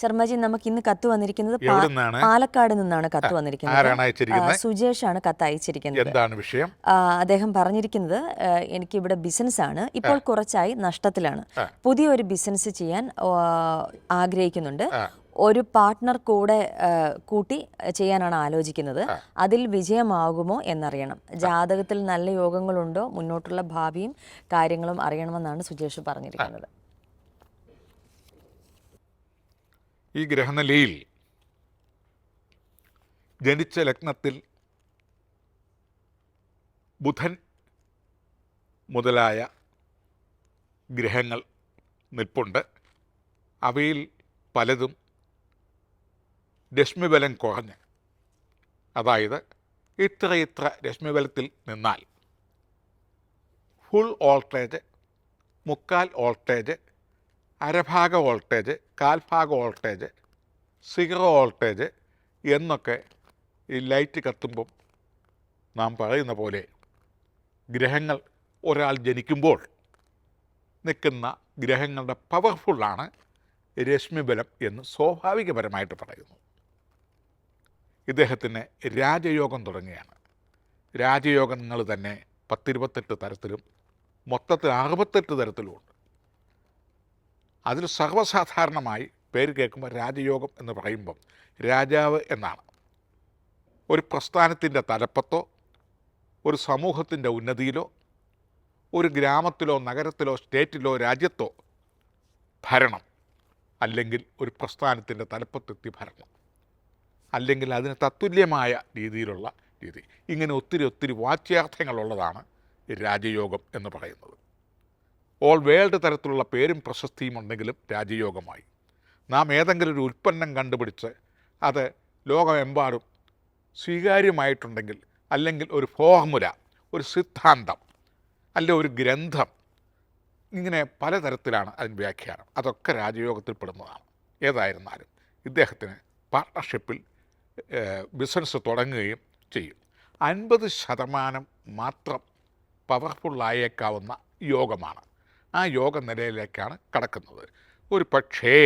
ശർമ്മജി നമുക്ക് ഇന്ന് കത്ത് വന്നിരിക്കുന്നത് പാലക്കാട് നിന്നാണ് കത്ത് വന്നിരിക്കുന്നത്. സുജേഷ് ആണ് കത്ത് അയച്ചിരിക്കുന്നത്. എന്താണ് വിഷയം? അദ്ദേഹം പറഞ്ഞിരിക്കുന്നത് എനിക്ക് ഇവിടെ ബിസിനസ് ആണ്. ഇപ്പോൾ കുറച്ചായി നഷ്ടത്തിലാണ്. പുതിയൊരു ബിസിനസ് ചെയ്യാൻ ആഗ്രഹിക്കുന്നുണ്ട്. ഒരു പാർട്ട്ണർ കൂടെ കൂട്ടി ചെയ്യാനാണ് ആലോചിക്കുന്നത്. അതിൽ വിജയമാകുമോ എന്നറിയണം. ജാതകത്തിൽ നല്ല യോഗങ്ങളുണ്ടോ? മുന്നോട്ടുള്ള ഭാവിയും കാര്യങ്ങളും അറിയണമെന്നാണ് സുജേഷ് പറഞ്ഞിരിക്കുന്നത്. ഈ ഗ്രഹനിലയിൽ ജനിച്ച ലഗ്നത്തിൽ ബുധൻ മുതലായ ഗ്രഹങ്ങൾ നിൽപ്പുണ്ട്. അവയിൽ പലതും രശ്മിബലം കുറഞ്ഞ്. അതായത് ഇത്ര ഇത്ര രശ്മിബലത്തിൽ നിന്നാൽ ഫുൾ ഓൾട്ടേജ് മുക്കാൽ വോൾട്ടേജ് അരഭാഗ വോൾട്ടേജ് കാൽഭാഗ വോൾട്ടേജ് സിഗറോ വോൾട്ടേജ് എന്നൊക്കെ ഈ ലൈറ്റ് കത്തുമ്പം നാം പറയുന്ന പോലെ ഗ്രഹങ്ങൾ ഒരാൾ ജനിക്കുമ്പോൾ നിൽക്കുന്ന ഗ്രഹങ്ങളുടെ പവർഫുള്ളാണ് രശ്മിബലം എന്ന് സ്വാഭാവികപരമായിട്ട് പറയുന്നു. ഇദ്ദേഹത്തിന് രാജയോഗം തുടങ്ങിയാണ് രാജയോഗങ്ങൾ തന്നെ പത്തിരുപത്തെട്ട് തരത്തിലും മൊത്തത്തിൽ അറുപത്തെട്ട് തരത്തിലുമുണ്ട് അതിൽ സർവസാധാരണമായി പേര് കേൾക്കുമ്പോൾ രാജയോഗം എന്ന് പറയുമ്പം രാജാവ് എന്നാണ്. ഒരു പ്രസ്ഥാനത്തിന്റെ തലപ്പത്തോ ഒരു സമൂഹത്തിന്റെ ഉന്നതിയിലോ ഒരു ഗ്രാമത്തിലോ നഗരത്തിലോ സ്റ്റേറ്റിലോ രാജ്യത്തോ ഭരണം അല്ലെങ്കിൽ ഒരു പ്രസ്ഥാനത്തിന്റെ തലപ്പത്തെത്തി ഭരണം അല്ലെങ്കിൽ അതിന് തത്തുല്യമായ രീതിയിലുള്ള രീതി. ഇങ്ങനെ ഒത്തിരി ഒത്തിരി വാച്യാർത്ഥങ്ങളുള്ളതാണ് രാജയോഗം എന്ന് പറയുന്നത്. ഓൾ വേൾഡ് തരത്തിലുള്ള പേരും പ്രശസ്തിയും ഉണ്ടെങ്കിലും രാജയോഗമായി നാം ഏതെങ്കിലും ഒരു ഉൽപ്പന്നം കണ്ടുപിടിച്ച് അത് ലോകമെമ്പാടും സ്വീകാര്യമായിട്ടുണ്ടെങ്കിൽ അല്ലെങ്കിൽ ഒരു ഫോർമുല ഒരു സിദ്ധാന്തം അല്ലെ ഒരു ഗ്രന്ഥം ഇങ്ങനെ പലതരത്തിലാണ് അതിന് വ്യാഖ്യാനം. അതൊക്കെ രാജയോഗത്തിൽ പെടുന്നതാണ്. ഏതായിരുന്നാലും ഇദ്ദേഹത്തിന് പാർട്ട്ണർഷിപ്പിൽ ബിസിനസ് തുടങ്ങുകയും ചെയ്യും. അൻപത് ശതമാനം മാത്രം പവർഫുള്ളായേക്കാവുന്ന യോഗമാണ്. ആ യോഗ നിലയിലേക്കാണ് കടക്കുന്നത്. ഒരു പക്ഷേ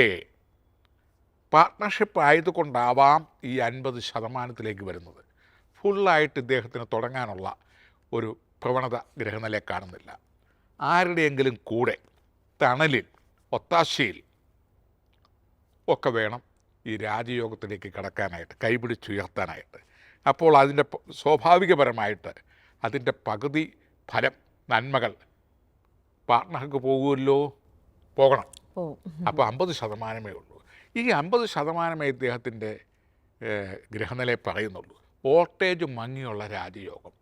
പാർട്ട്ണർഷിപ്പ് ആയതുകൊണ്ടാവാം ഈ അൻപത് ശതമാനത്തിലേക്ക് വരുന്നത്. ഫുള്ളായിട്ട് ഇദ്ദേഹത്തിന് തുടങ്ങാനുള്ള ഒരു പ്രവണത ഗ്രഹനില കാണുന്നില്ല. ആരുടെയെങ്കിലും കൂടെ തണലിൽ ഒത്താശയിൽ ഒക്കെ വേണം ഈ രാജയോഗത്തിലേക്ക് കടക്കാനായിട്ട് കൈപിടിച്ചുയർത്താനായിട്ട്. അപ്പോൾ അതിന്റെ സ്വാഭാവികപരമായിട്ട് അതിന്റെ പകുതി ഫലം നന്മകൾ പാർട്ട്ണർക്ക് പോകുമല്ലോ? പോകണം. അപ്പോൾ അമ്പത് ശതമാനമേ ഉള്ളൂ. ഈ അമ്പത് ശതമാനമേ ഇദ്ദേഹത്തിന്റെ ഗ്രഹനിലയെ പറയുന്നുള്ളൂ. വോൾട്ടേജ് മങ്ങിയുള്ള രാജയോഗം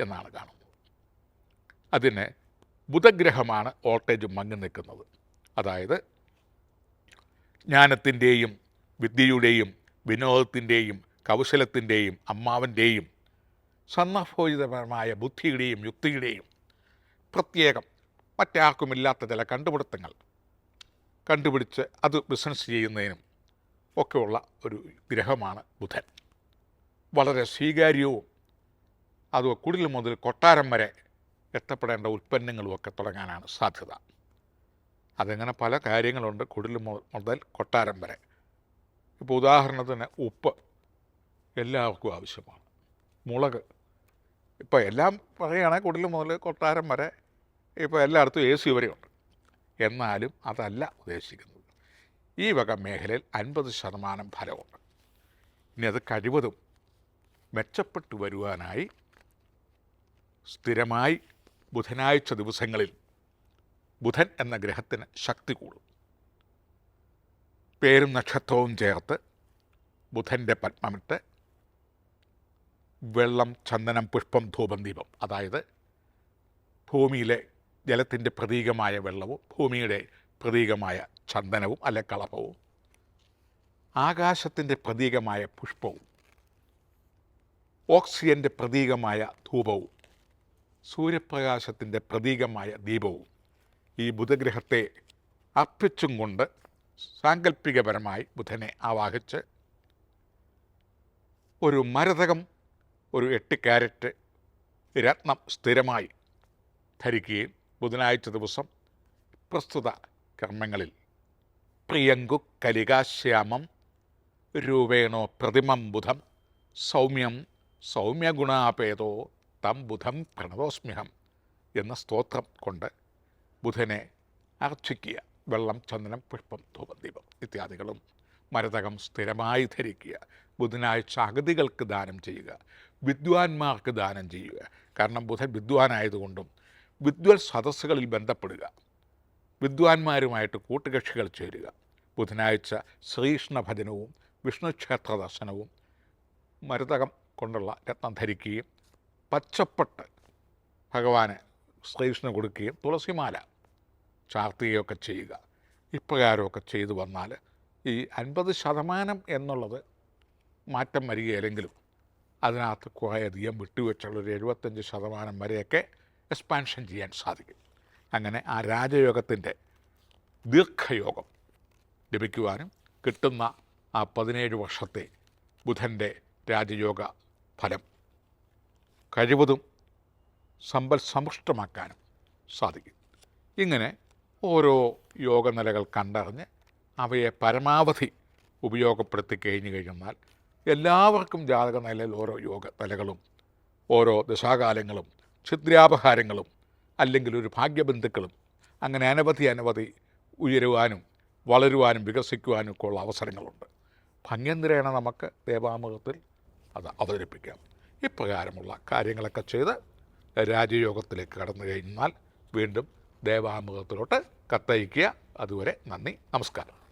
എന്നാണ് കാണുന്നത്. അതിന് ബുധഗ്രഹമാണ് വോൾട്ടേജ് മങ്ങി നിൽക്കുന്നത്. അതായത് ജ്ഞാനത്തിന്റെയും വിദ്യയുടെയും വിനോദത്തിന്റെയും കൗശലത്തിന്റെയും അമ്മാവന്റെയും സന്ദർഭോചിതപരമായ ബുദ്ധിയുടെയും യുക്തിയുടെയും പ്രത്യേകം മറ്റാർക്കുമില്ലാത്ത ചില കണ്ടുപിടുത്തങ്ങൾ. കണ്ടുപിടിച്ച് അത് ബിസിനസ് ചെയ്യുന്നതിനും ഒക്കെയുള്ള ഒരു ഗ്രഹമാണ് ബുധൻ. വളരെ സ്വീകാര്യവും അത് കുടിൽ മുതൽ കൊട്ടാരം വരെ എത്തപ്പെടേണ്ട ഉൽപ്പന്നങ്ങളും ഒക്കെ തുടങ്ങാനാണ് സാധ്യത. അതങ്ങനെ പല കാര്യങ്ങളുണ്ട് കുടിൽ മുതൽ കൊട്ടാരം വരെ. ഇപ്പോൾ ഉദാഹരണത്തിന് ഉപ്പ് എല്ലാവർക്കും ആവശ്യമാണ്. മുളക് ഇപ്പോൾ എല്ലാം പറയുകയാണെങ്കിൽ കുടിൽ മുതൽ കൊട്ടാരം വരെ ഇപ്പോൾ എല്ലായിടത്തും എ സി വരെയുണ്ട്. എന്നാലും അതല്ല ഉദ്ദേശിക്കുന്നത്. ഈ വക മേഖലയിൽ അൻപത് ശതമാനം ഫലമുണ്ട്. ഇനി അത് കഴിവതും മെച്ചപ്പെട്ടു വരുവാനായി സ്ഥിരമായി ബുധനാഴ്ച ദിവസങ്ങളിൽ ബുധൻ എന്ന ഗ്രഹത്തിന് ശക്തി കൂടും. പേരും നക്ഷത്രവും ചേർത്ത് ബുധന്റെ പത്മമിട്ട് വെള്ളം ചന്ദനം പുഷ്പം ധൂപം ദീപം. അതായത് ഭൂമിയിലെ ജലത്തിന്റെ പ്രതീകമായ വെള്ളവും ഭൂമിയുടെ പ്രതീകമായ ചന്ദനവും അല്ലെ കളഭവും. ആകാശത്തിന്റെ പ്രതീകമായ പുഷ്പവും ഓക്സിജന്റെ പ്രതീകമായ ധൂപവും സൂര്യപ്രകാശത്തിന്റെ പ്രതീകമായ ദീപവും ഈ ബുധഗ്രഹത്തെ അർപ്പിച്ചും കൊണ്ട് സാങ്കല്പികപരമായി ബുധനെ ആവാഹിച്ച് ഒരു മരതകം ഒരു എട്ട് ക്യാരറ്റ് രത്നം സ്ഥിരമായി ധരിക്കുകയും ബുധനാഴ്ച ദിവസം പ്രസ്തുത കർമ്മങ്ങളിൽ. പ്രിയങ്കു കലികാശ്യാമം രൂപേണോ പ്രതിമം ബുധം സൗമ്യം സൗമ്യഗുണാപേതോ തം ബുധം പ്രണതോസ്മ്യഹം എന്ന സ്തോത്രം കൊണ്ട് ബുധനെ അർച്ചിക്കുക. വെള്ളം ചന്ദനം പുഷ്പം ധൂപദീപം ഇത്യാദികളും മരതകം സ്ഥിരമായി ധരിക്കുക. ബുധനാഴ്ച അഗതികൾക്ക് ദാനം ചെയ്യുക. വിദ്വാൻമാർക്ക് ദാനം ചെയ്യുക. കാരണം ബുധൻ വിദ്വാനായതുകൊണ്ടും വിദ്വൽ സദസ്സുകളിൽ ബന്ധപ്പെടുക. വിദ്വാൻമാരുമായിട്ട് കൂട്ടുകക്ഷികൾ ചേരുക. ബുധനാഴ്ച ശ്രീകൃഷ്ണ ഭജനവും വിഷ്ണു ക്ഷേത്ര ദർശനവും മരുതകം കൊണ്ടുള്ള രത്നം ധരിക്കുകയും പച്ചപ്പട്ട് ഭഗവാന് ശ്രീകൃഷ്ണ കൊടുക്കുകയും തുളസിമാല ചാർത്തുകയൊക്കെ ചെയ്യുക. ഇപ്രകാരമൊക്കെ ചെയ്തു വന്നാൽ ഈ അൻപത് ശതമാനം എന്നുള്ളത് മാറ്റം വരികയില്ലെങ്കിലും അതിനകത്ത് കുറേയധികം വിട്ടുവെച്ചുള്ള ഒരു എഴുപത്തഞ്ച് ശതമാനം വരെയൊക്കെ എക്സ്പാൻഷൻ ചെയ്യാൻ സാധിക്കും. അങ്ങനെ ആ രാജയോഗത്തിന്റെ ദീർഘയോഗം ലഭിക്കുവാനും കിട്ടുന്ന ആ പതിനേഴ് വർഷത്തെ ബുധന്റെ രാജയോഗ ഫലം കഴിവതും സമ്പൽ സമ്പുഷ്ടമാക്കാനും സാധിക്കും. ഇങ്ങനെ ഓരോ യോഗനിലകൾ കണ്ടറിഞ്ഞ് അവയെ പരമാവധി ഉപയോഗപ്പെടുത്തി കഴിഞ്ഞു കഴിഞ്ഞാൽ എല്ലാവർക്കും ജാതക നിലയിൽ ഓരോ യോഗ നിലകളും ഓരോ ദശാകാലങ്ങളും ഛിദ്രാപഹാരങ്ങളും അല്ലെങ്കിൽ ഒരു ഭാഗ്യബന്ധുക്കളും അങ്ങനെ അനവധി അനവധി ഉയരുവാനും വളരുവാനും വികസിക്കുവാനും ഒക്കെ ഉള്ള അവസരങ്ങളുണ്ട്. ഭംഗ്യന്തിരേണ നമുക്ക് ദേവാമുഖത്തിൽ അത് അവതരിപ്പിക്കാം. ഇപ്രകാരമുള്ള കാര്യങ്ങളൊക്കെ ചെയ്ത് രാജയോഗത്തിലേക്ക് കടന്നു കഴിഞ്ഞാൽ വീണ്ടും ദേവാമുഖത്തിലോട്ട് കത്തയക്കുക അതുവരെ നന്ദി നമസ്കാരം.